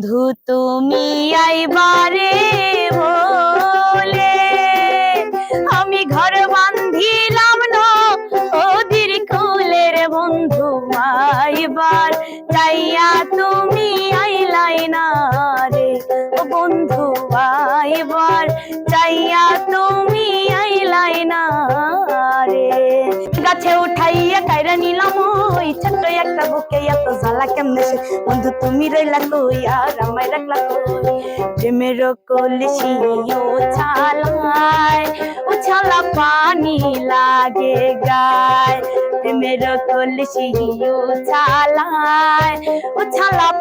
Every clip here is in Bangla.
বন্ধু, তুমি আইবারে বলে আমি ঘর বান্ধিলাম না ওদির কুলের বন্ধু আইবার। চাইয়া তুমি আইলাই না রে বন্ধু আইবার। চাইয়া ওই ছোট্ট একটা বুকে এত জ্বালা কেমনে সে? বন্ধু, তুমি রইলা কই? আর আমায় রাখলা কই? প্রেমের কলসি ও ছালায় ও ছালা পানি লাগে গায়। প্রেমের কলসি ও ছালায় ও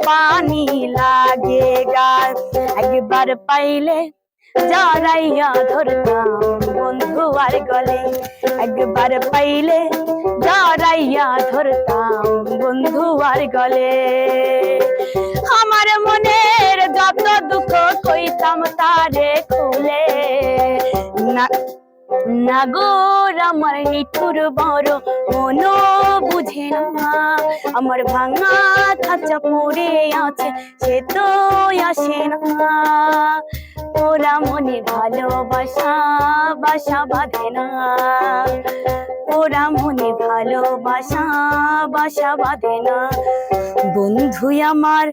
পানি লাগে গায়। একবার পাইলে জড়াইয়া ধরতাম বন্ধু আর গলে। একবার পাইলে জড়াইয়া ধরতাম বন্ধু আর গলে। আমার মনের যত দুঃখ কইতাম তারে খুলে। না নাগর আমার নিঠুর বড় মন বুঝে না। আমার ভাঙা খাঁচা পড়ে আছে, সে তো আসে না। ওরা মনে ভালোবাসা, বাসা বাঁধে না। ওরা মনে ভালোবাসা, বাসা বাঁধে না। বন্ধু আমার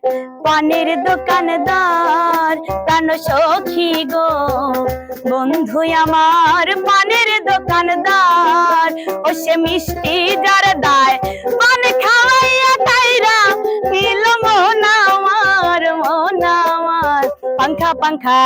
পানের দোকানদার, প্রাণ সখী গো। বন্ধু আমার পানের দোকানদার, ও সে মিষ্টি যার দায় পাংখা,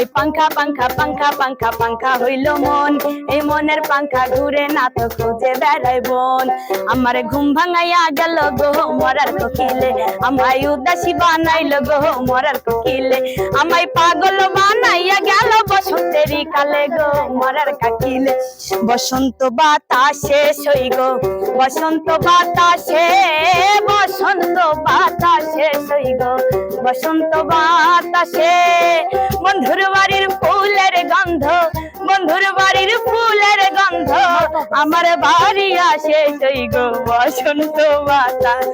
এই পাংখা পাংখা পাংখা পাংখা পাংখা হইল মন। এই মনের পাংখা ঘুরে না তো খুঁজে বেড়াই বোন। আমার ঘুম ভাঙাইয়া গেল গো, মরার কোকিলে। আমায় উদাসী বানাইল গো, মরার কোকিলে। আমায় পাগল বানাইয়া গেল বসন্তেরই কালে গো, মরার কাকিলে। বসন্ত বাতাসে সই গো, বসন্ত বাতাসে বসন্ত বাতাসে সই গো। বসন্ত বাতাসে বন্ধুর বাড়ির ফুলের গন্ধ, বন্ধুর বাড়ির ফুলের গন্ধ। আমার বাড়ি আসে গো বসন্ত বাতাস।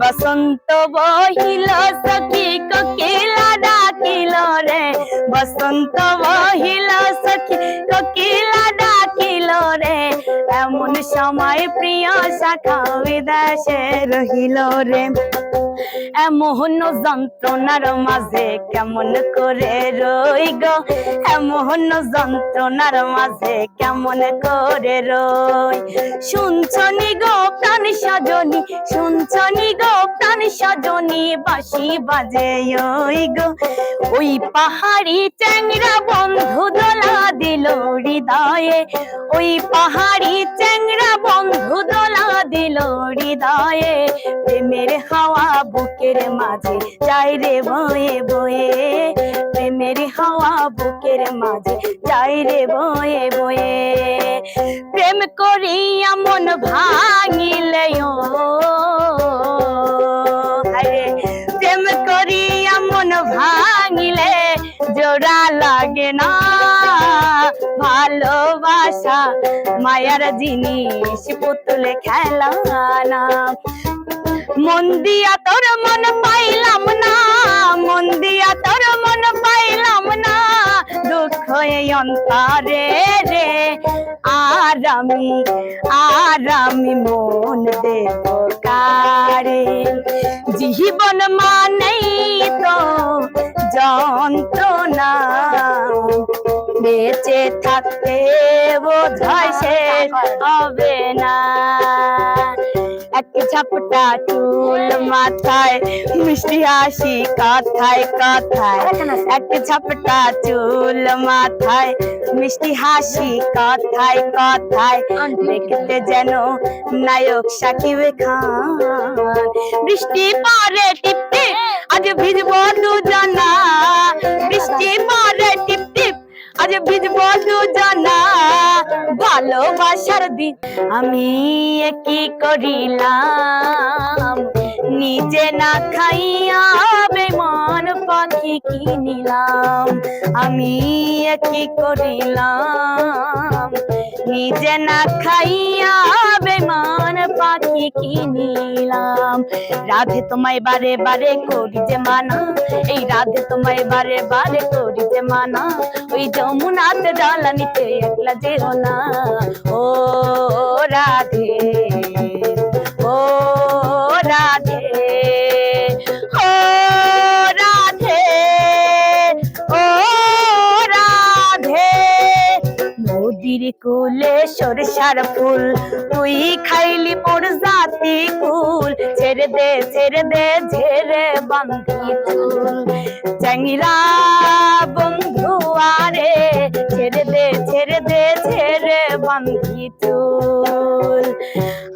বসন্ত বহিল সখী কোকিলা ডাকিল রে। বসন্ত বহিল সখী কোকিলা ডাকিল রে। এমন সময় প্রিয় শাখা বিদেশে রহিল রে। এমন যন্ত্রণার মাঝে কেমন করে রই গো এমন যন্ত্রণার মাঝে কেমন করে রই শুনছনি গো প্রাণ সজনী শুনছনি গো প্রাণ সজনী, বাঁশি বাজে ওই গো। ওই পাহাড়ি চ্যাংরা বন্ধু দোলা দিল হৃদয়ে, ওই পাহাড়ি চ্যাংরা বন্ধু দোলা দিল হৃদয়ে। প্রেমের হাওয়া বুকের মাঝে। যাই রে বয়ে বয়ে প্রেমের হাওয়া বুকের মাঝে। যাই রে বয়ে বয়ে প্রেম করিয়া মন ভাঙিলে প্রেম করিয়া মন ভাঙিলে জোড়া লাগে না। ভালোবাসা, মায়ার জিনিস, পুতুলে খেলা না। মন দিয়া তোর মন পাইলাম না মন দিয়া তোর মন পাইলাম না। দুঃখ এই অন্তরে রে আর আমি আর আমি মন দেব কারে? জীবন মানেই তো যন্ত্রণা বেঁচে থাকতে বোধ হয় শেষ হবে না। ঝাপটা চুল মাথায় মিষ্টি হাসি কথায় কথায়। এক ঝাপটা চুল মাথায় মিষ্টি হাসি কথায় কথায়। দেখতে যেন নায়ক সাকিব খান। বৃষ্টি পরে টিপ টিপ আজ ভিজবো দুজনা। বৃষ্টি পরে আজ ভিজবো দুজনা। ভালোবাসার দিন আমি কি করিলাম। নিজে না খাইয়া বেমন পাখি কিনিলাম। আমি কি করিলাম। নিজে না খাইয়া বেমান পাখি কিনিলাম। রাধে তোমায় বারে বারে করি যে মানা। এই রাধে তোমায় বারে বারে করি যে মানা ওই যমুনাতে জ্বালানিতে একলা যেও না ও রাধে কুলে সরষার ফুল। তুই খাইলি মোর জাতি কুল ছেড়ে দে ছেড়ে দে, ঝেড়ে বান্ধি চুল চ্যাংরা বন্ধু আরে, ছেড়ে দে ছেড়ে দে, ছেড়ে বান্ধি চুল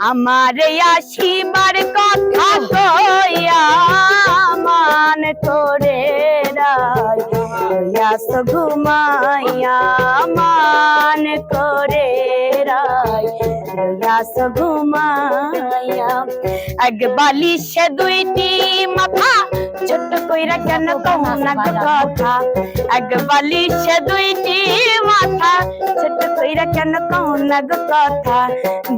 আমারে আসিবার কথা কইয়া মান করে রায়। ঘুমাইয়া মান করে ইয়াস ঘুমাইয়া এক বালিশে দুইটি মাথা ছোট কইরা কেন কম না কথা এক বালিশে দুইটি মাথা ছোট কইরা কেন কম না কথা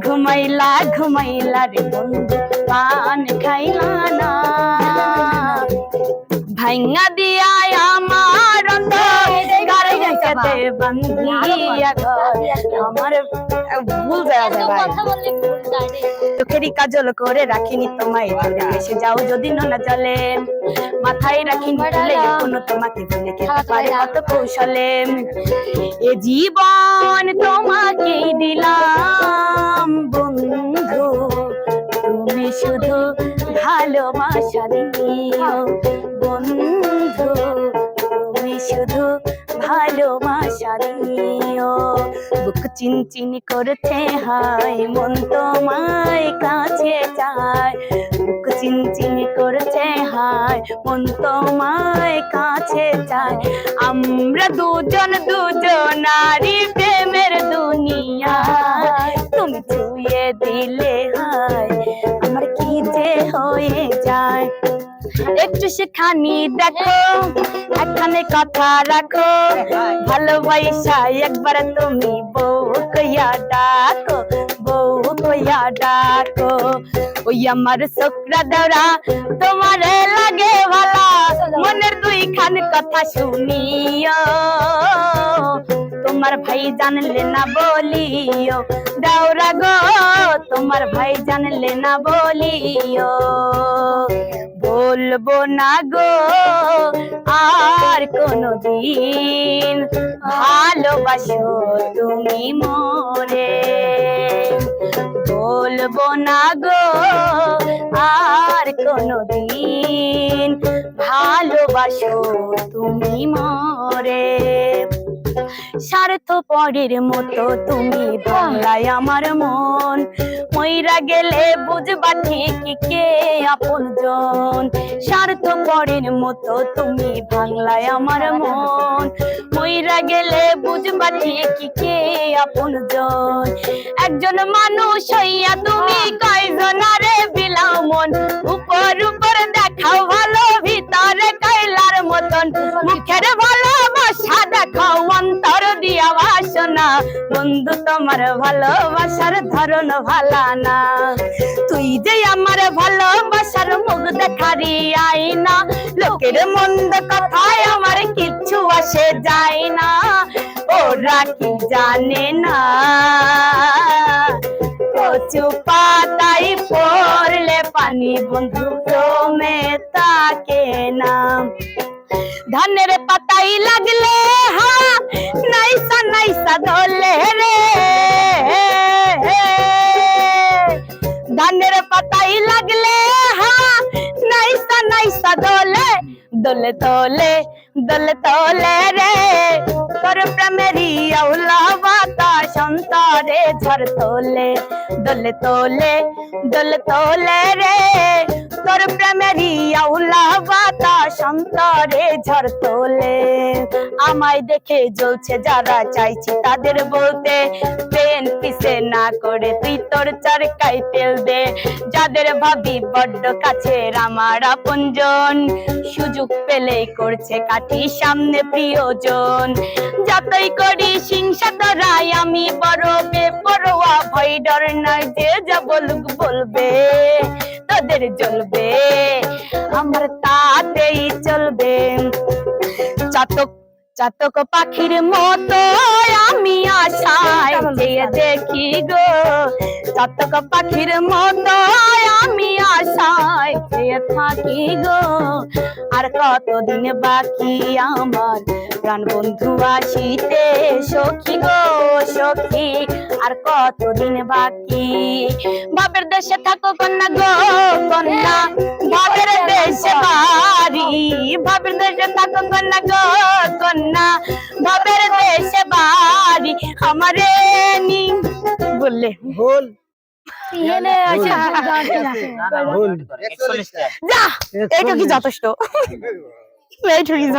ঘুমাইলা ঘুমাইলা রে বন্ধু পান খাইলা না ভাইঙ্গা দিয়া আমার গাড়িতে বান্ধিয়া ঘর আমার ভুল যায়। ভাই চোখেরই কাজল করে রাখিনি তোমায় দূরে এসে যাও যদি নোনা জলে। মাথায় রাখিনি তোমাকে ভুলে খেতে পারে কত কৌশলে। এ জীবন তোমাকে দিলাম বন্ধু। তুমি শুধু ভালোবাসা দিও বন্ধু। তুমি শুধু ভালোবাসা দিও। বুক চিনচিন করছে হাই মন তোমায় কাছে চায়। বুক চিনচিন করছে হাই মন তোমায় কাছে চায়। আমরা দুজন দুজন নারী প্রেমের দুনিয়া। তুমি ছুঁয়ে দিলে, হায়, আমার কি যে হয়ে যায়? একটু সেখানি দেখো এখানে কথা রাখো। ভালোবাসা একবার তুমি বউ কইয়া ডাকো বউ কইয়া ডাকো। ওই আমার শুক্রা দৌড়া তোমার লাগে ভালা। মনের দুই খান কথা শুনিও। তোমার ভাই জানলে না বলিও। দাওরা গো তোমার ভাই জানলে না বলিও। বলব না গো, আর কোনদিন ভালোবাসো তুমি মোরে। বলব না গো, আর কোনদিন ভালোবাসো তুমি মোরে। স্বার্থ পরের মতো তুমি বাংলায় আমার মন। মইরা গেলে বুঝবা ঠিক কে আপন জন। স্বার্থ পরের মতো তুমি বাংলায় আমার মন। মইরা গেলে বুঝবা ঠিক কে আপন জন। একজন মানুষ হইয়া তুমি তোমার ভালোবাসার ধরন ভালা না। তুই যে আমার ভালোবাসার মুখ দেখারি আইনা লোকের মন্দ কথায় আমার কিচ্ছু আসে যায় না। ওরা কি জানে না? কচু পাতাই পড়লে পানি বন্ধু জমে তাকে না। ধানের পাতাই লাগলে হা, নাইসা নাইসা দলে রে পাতাই লাগলে, হা, নাইসা নাইসা দলে, দোলে তোলে দোলে তোলে রে। তোর প্রেমেরি আউলা বাতাস অন্তরে ঝড় তোলে, দোলে তোলে দোলে তোলে রে। তোর প্রেমেরি আউলা বাতাস সন্তরে ঝড় তোলে। আমায় দেখে জ্বলছে যারা চাইছি তাদের বলতে ট্রেন পিছে না করে তুই তোর চরকায় তেল দে যাদের ভাবি বড্ড কাছের আমার আপনজন, সুযোগ পেলেই করছে কাঠি সামনে প্রিয়জন। যতই করি সিংসা তরাই আমি বড় বেপরোয়া, ভয় ডর নয় যে যা বলুক বলবে। তোদের জ্বলবে? আমার তাতেই চলবে। চাতক চাতক পাখির মতো আমি আশায় চেয়ে দেখি গো? চাতক পাখির মতো আমি আশায় থাকি গো। আর কতদিন বাকি আমার প্রাণ বন্ধু আসিতে সখী গো, সখী? আর কতদিন বাকি? বাপের দেশে থাকো কন্যা গো দেশে বাড়ি আমারে নি। বললে ভুল। এনে আসে ভুল। যা এইটুকুই যথেষ্ট। যথেষ্ট।